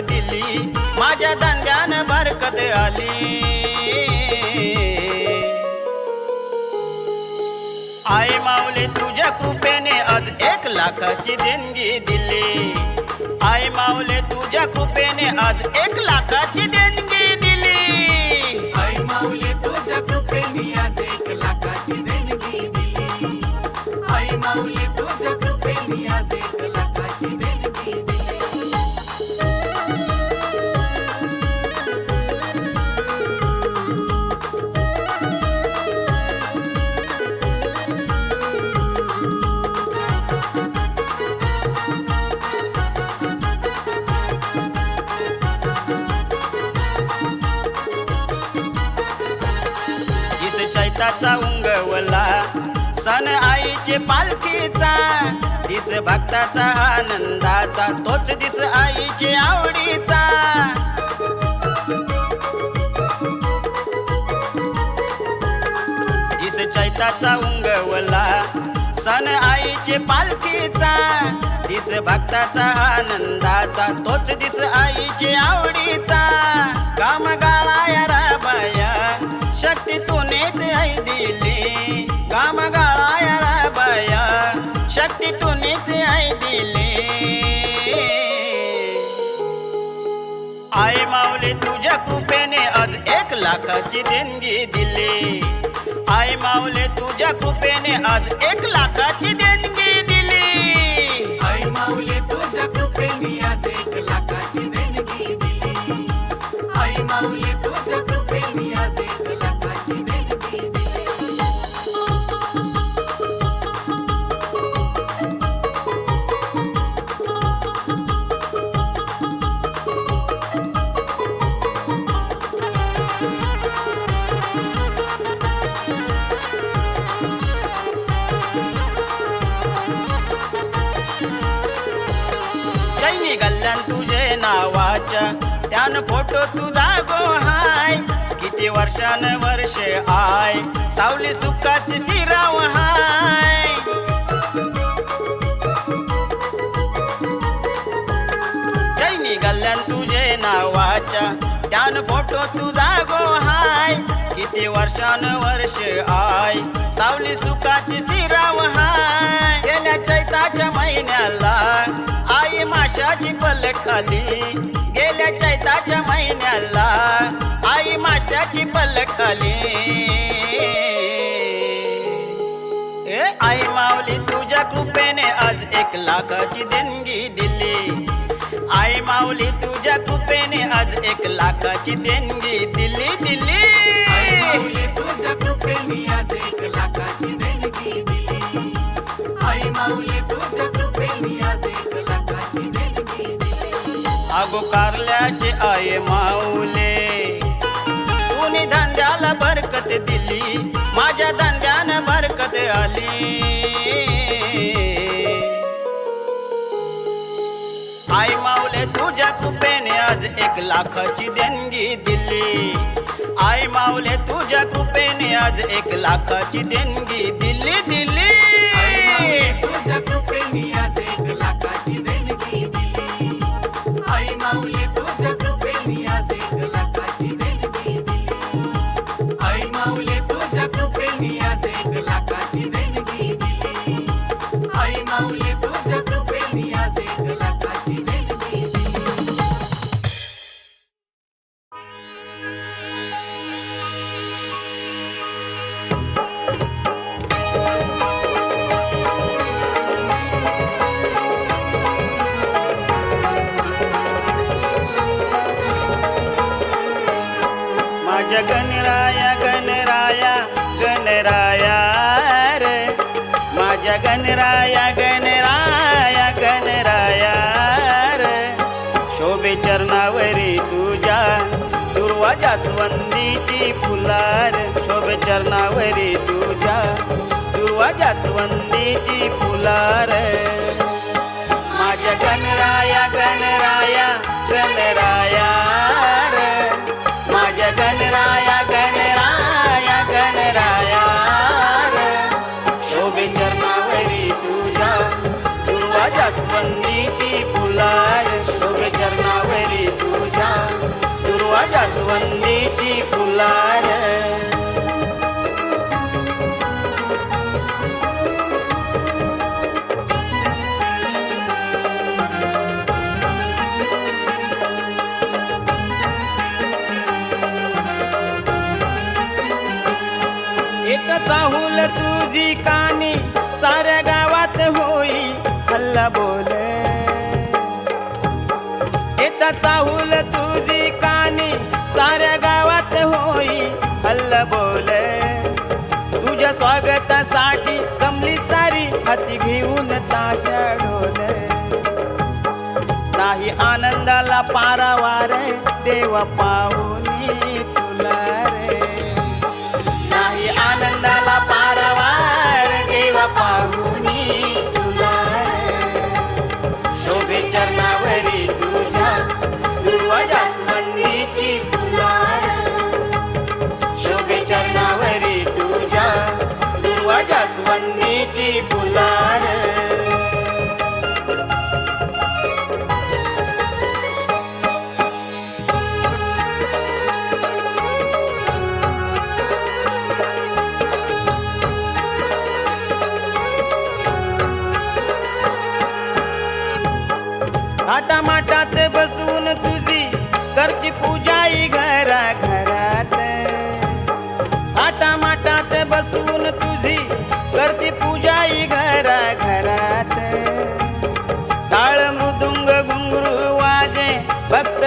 दिली. माझ्या धंद्यानं बरकत आली. आई माऊली तुझ्या कृपेने आज एक लाखाची देणगी दिली. आई माऊले तुझ्या कृपेने आज एक लाखाची देणगी दिली. आई माऊली तुझ्या कृपेने आज एक लाख आईचे पालखीचा दिस भक्ताचा आनंदाचा तोच दिस आईचे आवडीचा. दिस चैताचा उंगवला सण आईचे पालखीचा. दिस भक्ताचा आनंदाचा तोच दिस आईचे आवडीचा. काम गाळाया राबाया शक्ती तुनेच आई दिली. शक्ती तुनेच आई दिले. आई माऊली तुझ्या कृपेने आज एक लाखाची देणगी दिली. आई माऊले तुझ्या कृपेने आज एक लाखाची देणगी दिली. आई माऊली तुझ्या कृपेने आज एक लाखाची नावाच्या त्यान फोटो तुझा गो हाय. किती वर्षान वर्ष आय. सावली सुखाची सिराव हाय. चैनी गल्ल्यान तुझे नावाच्या त्यान फोटो तुझा गो हाय ते वर्षान वर्ष आय सावली सुखाची सिराव हाय. गेल्या चैताच्या महिन्याला आई माशाची पलट खाली. गेल्या चैताच्या महिन्याला आई माशाची पलट खाली. ए आई माऊली तुझ्या कृपेने आज एक लाखाची देणगी दिली. आई माऊली तुझ्या कृपेने आज एक लाखाची देणगी दिली दिली. कारल्याचे आये माऊले. तुनी धंद्याला बरकत दिली माझ्या धंद्यानं बरकत आली. आई माऊले तुझ्या कृपेने आज एक लाखाची देणगी दिली. आई माऊले तुझ्या कृपेने आज एक लाखाची देणगी दिली दिली. तुझ्या कृपेने आज वंतीची फुलार माझ्या गणराया गणराया गणराया माझ्या गणराया गणराया गणराया शोभे चरणावरी तुझ्या दुर्वाच्या वंतीची फुलार ठिकाणी साऱ्या गावात होई. हल्ला बोल. येता चाहूल तुझी कानी साऱ्या गावात होई. हल्ला बोल. तुझ्या स्वागतासाठी कमली सारी हाती घेऊन ताशा ढोल. नाही आनंदाला पारावार देवा पाहुनी तुला.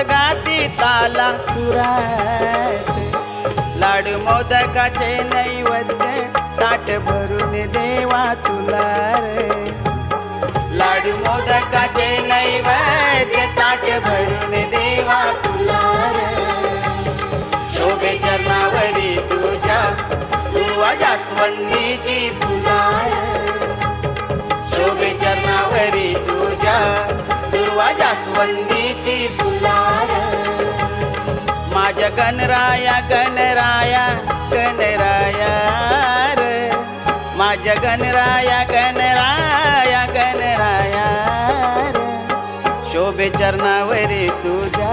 भक्त गाती ताला सुरात लाडू मोदकाचे नैवेद्य ताट भरून देवा तुला रे. लाडू मोदकाचे नैवेद्य ताट भरून देवा तुला शोभे चरणावरी तुझ्या तुवा जास्वंदीची फुलार शोभे चरणावरी तुझ्या दुर्वा जास्वंदीची फुलार. माझ्या गणराया गणराया गणराया रे. माझ्या गणराया गणराया गणराया शोभे चरणावरी तुझ्या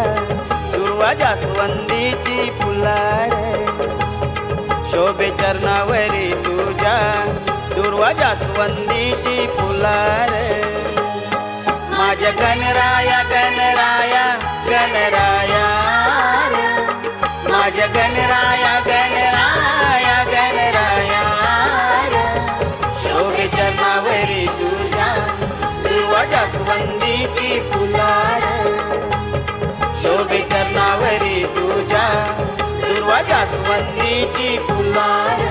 दुर्वा जास्वंदीची फुलार. शोभे चरणावरी तुझ्या दुर्वा जास्वंदीची फुलार. माझ्या गणराया गणराया गणराया माझ्या गणराया गणराया गणराया शोभे चरणावरी तुझ्या दुर्वाजा सुगंधीची फुलार शोभे चरणावरी तुझ्या दुर्वाजा सुगंधीची फुलार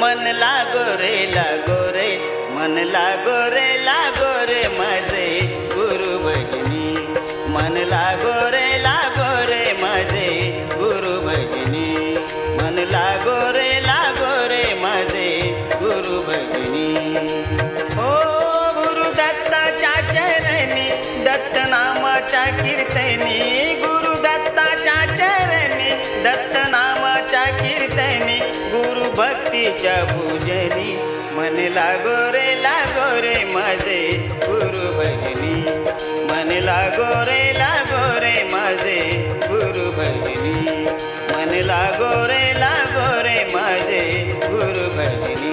मन लागो रे लागो रे. मन लागो रे लागो रे माझे गुरु भगिनी. मन लागो रे लागो रे माझे गुरु भगिनी. मन लागो रे लागो रे माझे गुरु भगिनी. हो गुरु दत्ताच्या चरणी दत्त नामाच्या कीर्तनी. गुरु दत्ताच्या चरणी दत्त नामाच्या कीर्तनी. गुरु भक्तीच्या पूजनी मन लागो रे लागो रे माझे गुरु भजनी मन लागो रे लागो रे माझे गुरु भजनी मन लागो रे लागो रे माझे गुरु भजनी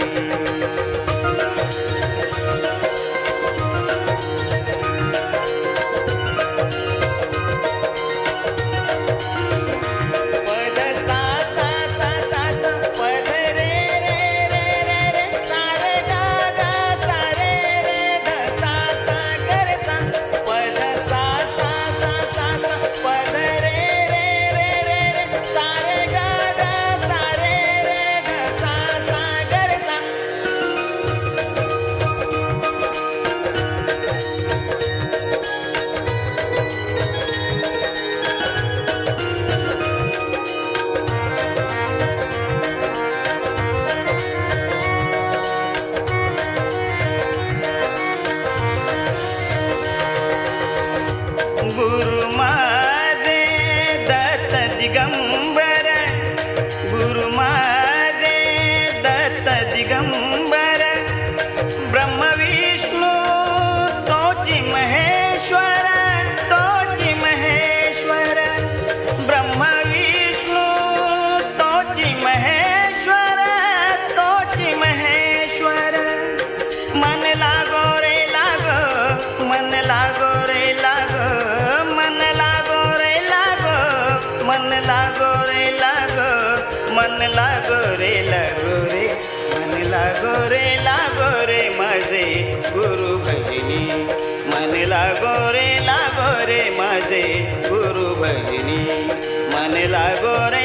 ಬಲಿ ಮನೆ ಲಾಗೋರೆ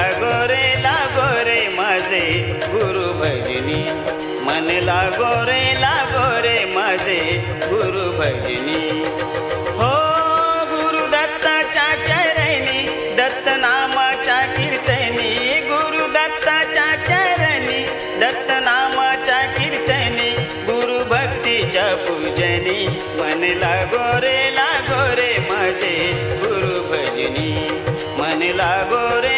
गोरे लागो रे माझे गुरु भजनी मन लागोरे लागोरे माझे गुरु भजनी हो गुरु दत्ताच्या चरणी दत्त नामाच्या कीर्तनी. गुरु दत्ताच्या चरणी दत्त नामाच्या कीर्तनी. गुरु भक्तीच्या पूजनी. मन लागोरे लागोरे माझे गुरु भजनी मन लागोरे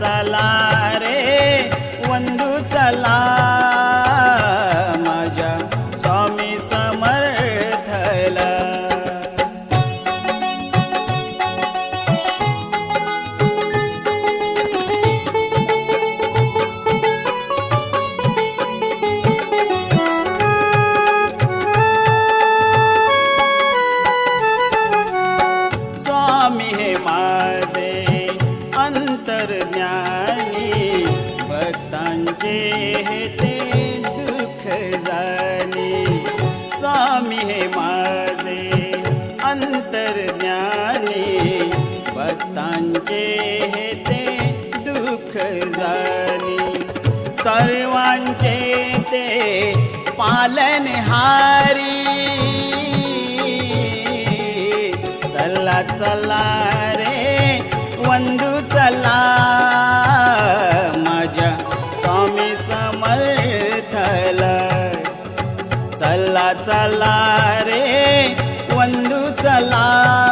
चला रे वंदू चला चला रे वंदू चला. माझ्या स्वामी समर्थला. चला चला रे वंदू चला.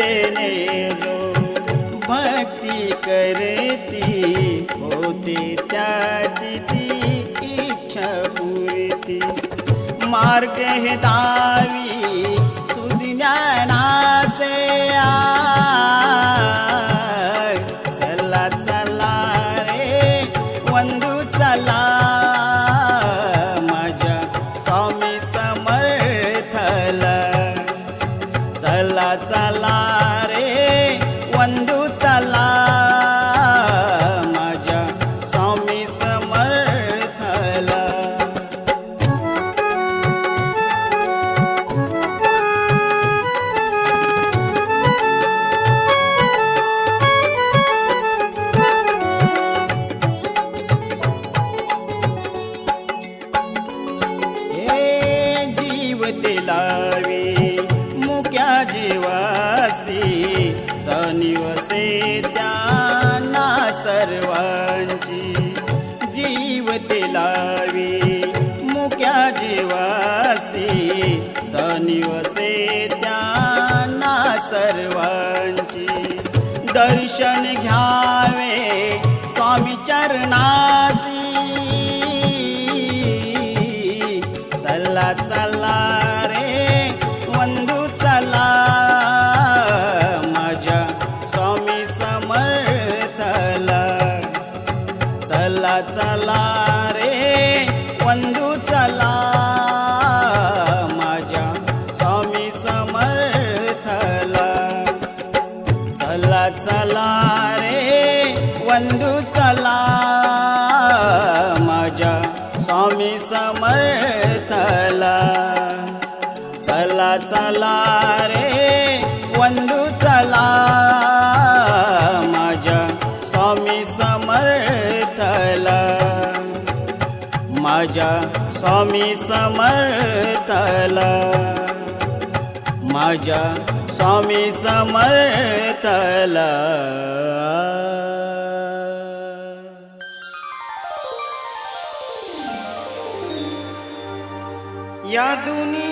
देने लो भक्ती करती होते त्याची ती इच्छा पुरती. मार्ग हे दावी जीवासी जाणीवसे त्यांना सर्वांची जीव ते लावे. मुक्या जीवासी जाणीवसे त्यांना सर्वांची दर्शन स्वामी समर्थला चला चला रे वंदू चला. माझ्या स्वामी समर्थला. माझ्या स्वामी समर्थला. माझ्या स्वामी समर्थला. या दुनियेमध्ये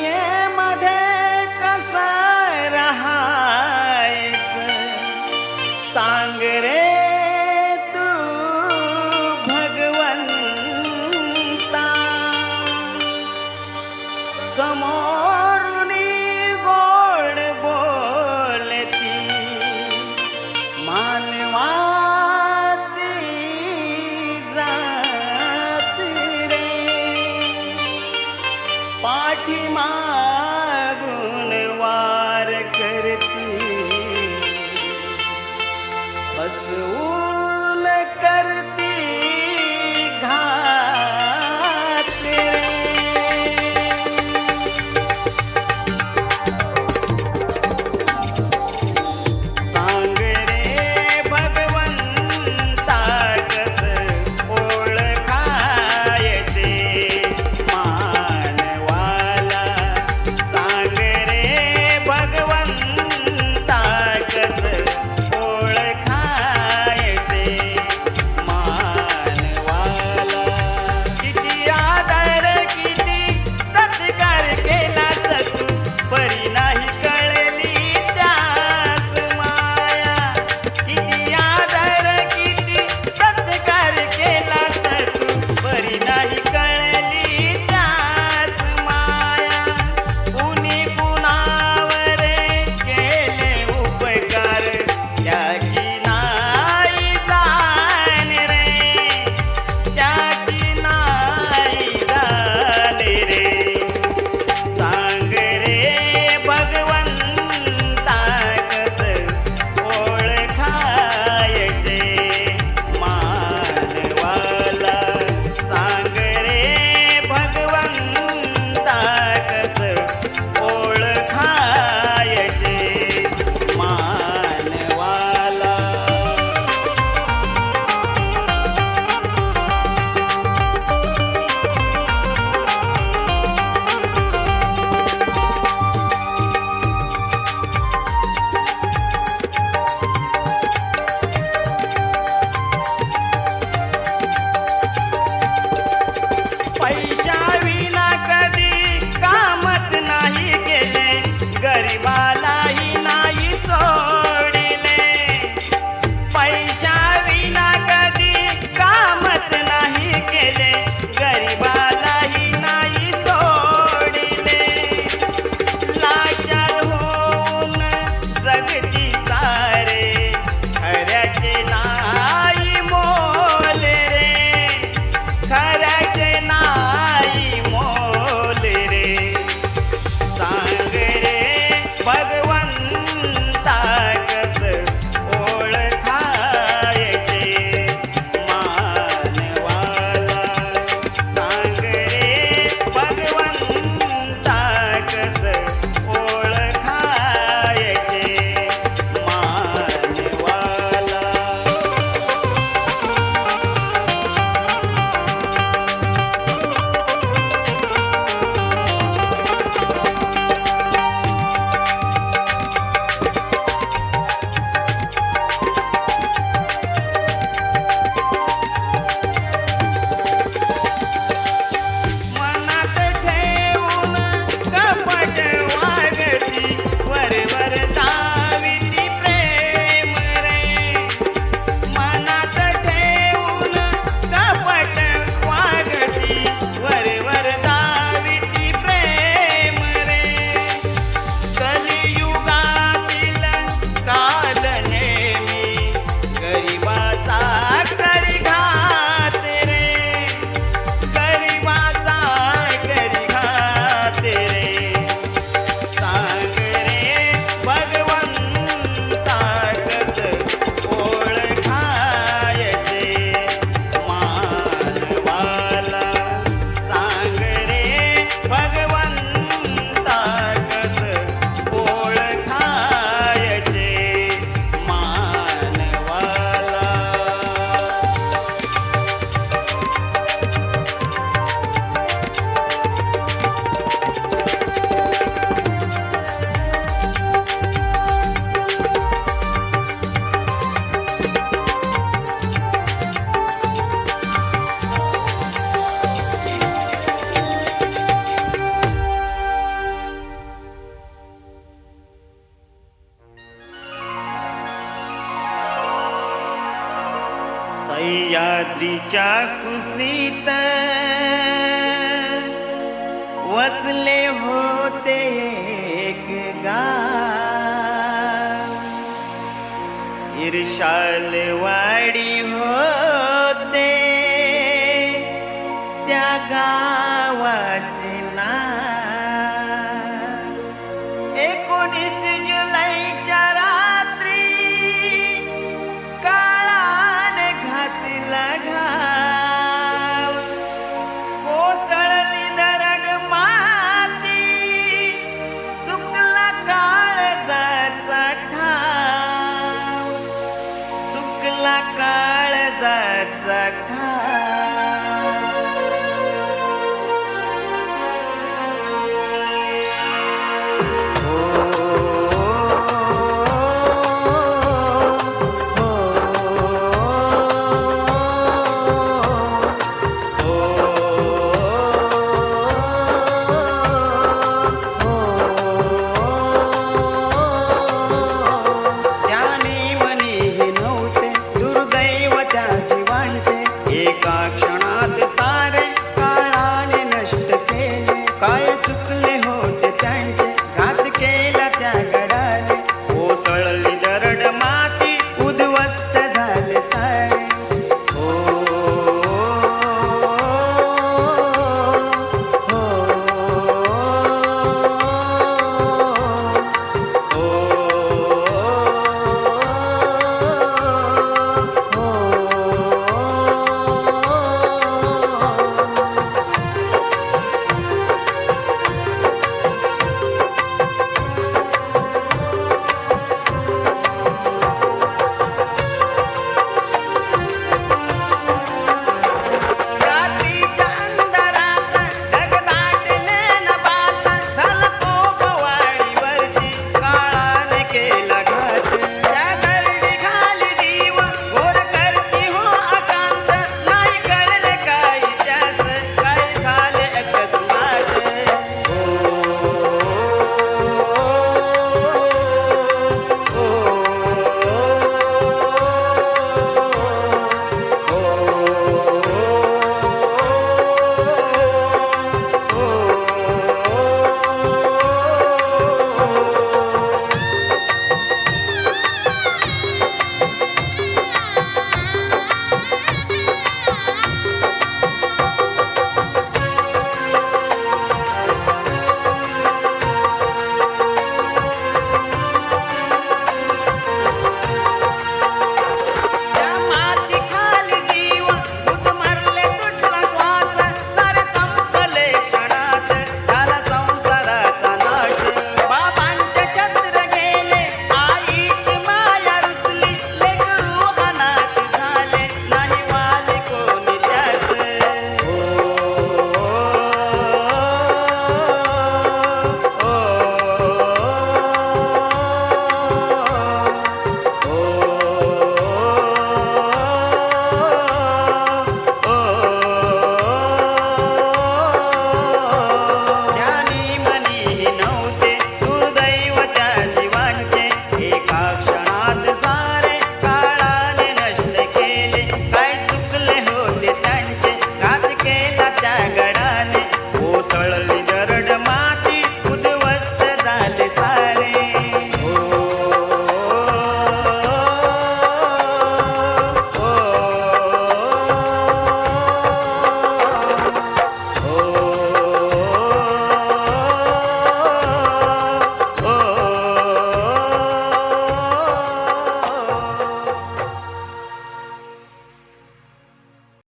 cozinha.